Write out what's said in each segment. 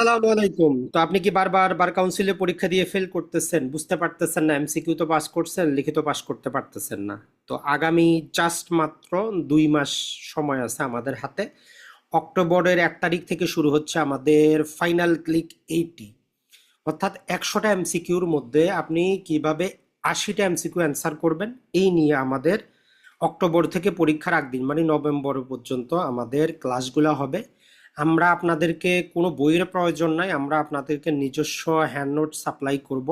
আসসালামু আলাইকুম। তো আপনি কি বারবার বার কাউন্সিলে পরীক্ষা দিয়ে ফেল করতেছেন? বুঝতে পারতেছেন না এমসিকিউ তো পাস করছেন, লিখিত পাস করতে পারতেছেন না। তো আগামী জাস্ট মাত্র দুই মাস সময় আছে আমাদের হাতে। অক্টোবরের এক তারিখ থেকে শুরু হচ্ছে আমাদের ফাইনাল ক্লিক এইটি অর্থাৎ একশোটা এমসিকিউর মধ্যে আপনি কীভাবে আশিটা এমসিকিউ অ্যান্সার করবেন, এই নিয়ে আমাদের অক্টোবর থেকে পরীক্ষার আগদিন মানে নভেম্বর পর্যন্ত আমাদের ক্লাসগুলো হবে। আমরা আপনাদেরকে কোনো বইয়ের প্রয়োজন নাই, আমরা আপনাদেরকে নিজস্ব হ্যান্ড নোট সাপ্লাই করব।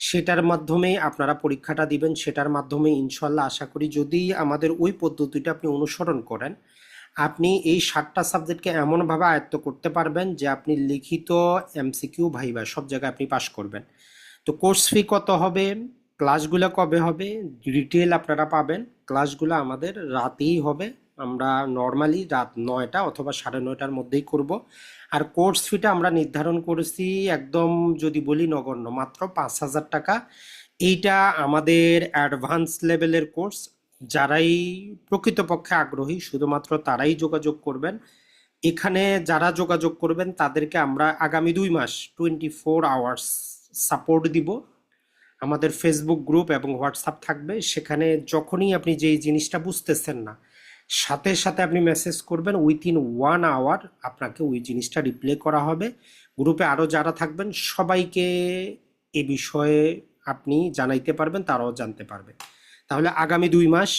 সেটার মাধ্যমেই আপনারা পরীক্ষাটা দিবেন, সেটার মাধ্যমে ইনশাল্লাহ আশা করি যদি আমাদের ওই পদ্ধতিটা আপনি অনুসরণ করেন, আপনি এই সাতটা সাবজেক্টকে এমনভাবে আয়ত্ত করতে পারবেন যে আপনি লিখিত এমসিকিউ ভাইবা সব জায়গায় আপনি পাশ করবেন। তো কোর্স ফি কত হবে? ক্লাসগুলো কবে হবে? ডিটেল আপনারা পাবেন। ক্লাসগুলো আমাদের রাতেই হবে। আমরা নর্মালি রাত নয়টা অথবা সাড়ে নয়টার মধ্যেই করব। আর কোর্স ফিটা আমরা নির্ধারণ করেছি একদম যদি বলি নগণ্য, মাত্র পাঁচ হাজার টাকা। এইটা আমাদের অ্যাডভান্স লেভেলের কোর্স যারাই প্রকৃতপক্ষে আগ্রহী, শুধুমাত্র তারাই যোগাযোগ করবেন। এখানে যারা যোগাযোগ করবেন, তাদেরকে আমরা আগামী দুই মাস টোয়েন্টি ফোর আওয়ার্স সাপোর্ট দিব। আমাদের ফেসবুক গ্রুপ এবং হোয়াটসঅ্যাপ থাকবে। সেখানে যখনই আপনি যেই জিনিসটা বুঝতেছেন না সাথে সাথে আপনি মেসেজ করবেন উইথিন ওয়ান আওয়ার আপনাকে ওই জিনিসটা রিপ্লে করা হবে। গ্রুপে আরও যারা থাকবেন, সবাইকে এ বিষয়ে আপনি জানাইতে পারবেন, তারাও জানতে পারবে। তাহলে আগামী দুই মাস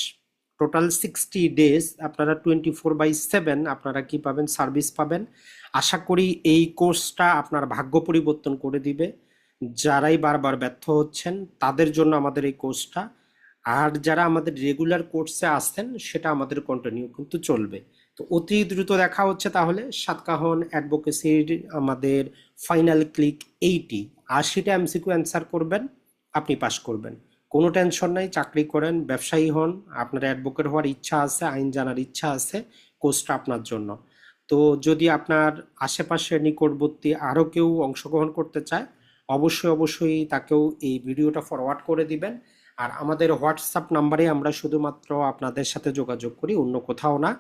টোটাল সিক্সটি ডেজ আপনারা টোয়েন্টি ফোর বাই সেভেন আপনারা কি পাবেন? সার্ভিস পাবেন। আশা করি এই কোর্সটা আপনার ভাগ্য পরিবর্তন করে দিবে। যারাই বারবার ব্যর্থ হচ্ছেন, তাদের জন্য আমাদের এই কোর্সটা আর যারা আমাদের রেগুলার কোর্সে আসছেন, সেটা আমাদের কন্টিনিউ কিন্তু চলবে। তো অতি দ্রুত দেখা হচ্ছে তাহলে, সাতকাহন অ্যাডভোকেসির আমাদের ফাইনাল ক্লিক এইটি আশিটা এমসিকিউ অ্যান্সার করবেন, আপনি পাশ করবেন। কোনো টেনশন নাই, চাকরি করেন, ব্যবসায়ী হন, আপনার অ্যাডভোকেট হওয়ার ইচ্ছা আছে, আইন জানার ইচ্ছা আছে কোর্সটা আপনার জন্য। তো যদি আপনার আশেপাশে নিকটবর্তী আরও কেউ অংশগ্রহণ করতে চায় অবশ্যই অবশ্যই তাকেও এই ভিডিওটা ফরওয়ার্ড করে দিবেন। আর আমাদের হোয়াটসঅ্যাপ নাম্বারে আমরা শুধুমাত্র আপনাদের সাথে যোগাযোগ করি, অন্য কোথাও না।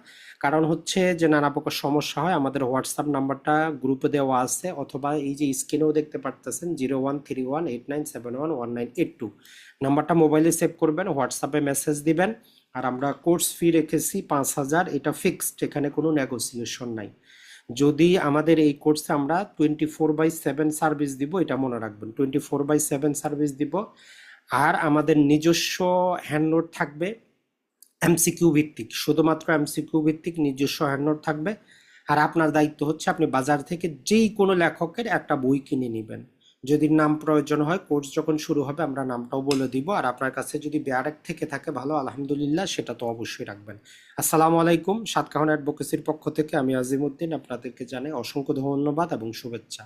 কারণ হচ্ছে যে নানা প্রকার সমস্যা হয়, আমাদের হোয়াটসঅ্যাপ নাম্বারটা গ্রুপে দেওয়া আছে, অথবা এই যে স্ক্রিনেও দেখতে পারতেছেন zero one three one eight nine seven one one nine eight two নাম্বারটা মোবাইলে সেভ করবেন হোয়াটসঅ্যাপে মেসেজ দিবেন। আর আমরা কোর্স ফি রেখেছি পাঁচ হাজার, এটা ফিক্সড এখানে কোনো নেগোসিয়েশন নাই। যদি আমাদের এই কোর্সে আমরা twenty four by seven service দিব, এটা মনে রাখবেন twenty four by seven service দিব। আর আমাদের নিজস্ব হ্যান্ডনোট থাকবে এমসিকিউ ভিত্তিক, শুধুমাত্র এমসিকিউ ভিত্তিক নিজস্ব হ্যান্ডনোট থাকবে। আর আপনার দায়িত্ব হচ্ছে আপনি বাজার থেকে যেই কোনো লেখকের একটা বই কিনে নেবেন। যদি নাম প্রয়োজন হয় কোর্স যখন শুরু হবে, আমরা নামটাও বলে দিব। আর আপনার কাছে যদি ব্যারেক থেকে থাকে, ভালো, আলহামদুলিল্লাহ, সেটা তো অবশ্যই রাখবেন। আসসালামু আলাইকুম, সাতকাহন অ্যাডভোকেসির পক্ষ থেকে আমি আজিমুদ্দিন, আপনাদেরকে জানাই অসংখ্য ধন্যবাদ এবং শুভেচ্ছা।